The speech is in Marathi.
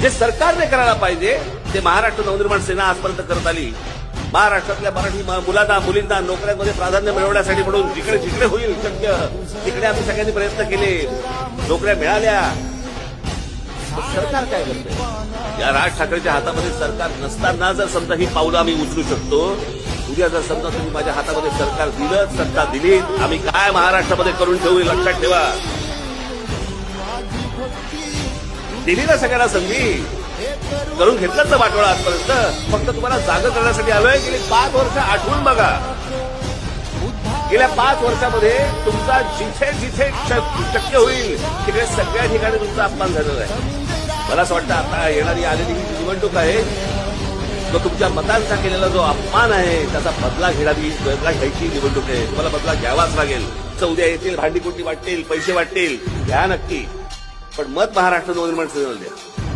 जे सरकारने करायला पाहिजे ते महाराष्ट्र नवनिर्माण सेना आजपर्यंत करत आली. महाराष्ट्रातल्या मराठी मुलांना मुलींना नोकऱ्यांमध्ये प्राधान्य मिळवण्यासाठी म्हणून जिकडे जिकडे होईल शक्य तिकडे आम्ही सगळ्यांनी प्रयत्न केले. नोकऱ्या मिळाल्या. सरकार काय करते या राज ठाकरेच्या हातामध्ये सरकार नसताना जर समजा ही पावलं आम्ही उचलू शकतो उद्या जर समजा तुम्ही माझ्या हातामध्ये सरकार दिलं सत्ता दिली आम्ही काय महाराष्ट्रामध्ये करून ठेवू लक्षात ठेवा. दिली ना सगळ्यांना संधी. करून घेतलं ना वाटोळा आजपर्यंत फक्त तुम्हाला जागं करण्यासाठी आलोय. गेली पाच वर्ष आठवून बघा. गेल्या पाच वर्षामध्ये तुमचा जिथे जिथे शक्य होईल तिकडे सगळ्या ठिकाणी तुमचा अपमान झालेला आहे. मला असं वाटतं आता येणारी आलेली ही निवडणूक आहे. तो तुमच्या मतांचा केलेला जो अपमान आहे त्याचा बदला घेणारी बदला घ्यायची निवडणूक आहे. तुम्हाला बदला घ्यावाच लागेल. चौद्या उद्या येतील भांडीकुटी वाटतील पैसे वाटतील. घ्या नक्की. पण मत महाराष्ट्र नवनिर्माण सेनेला द्या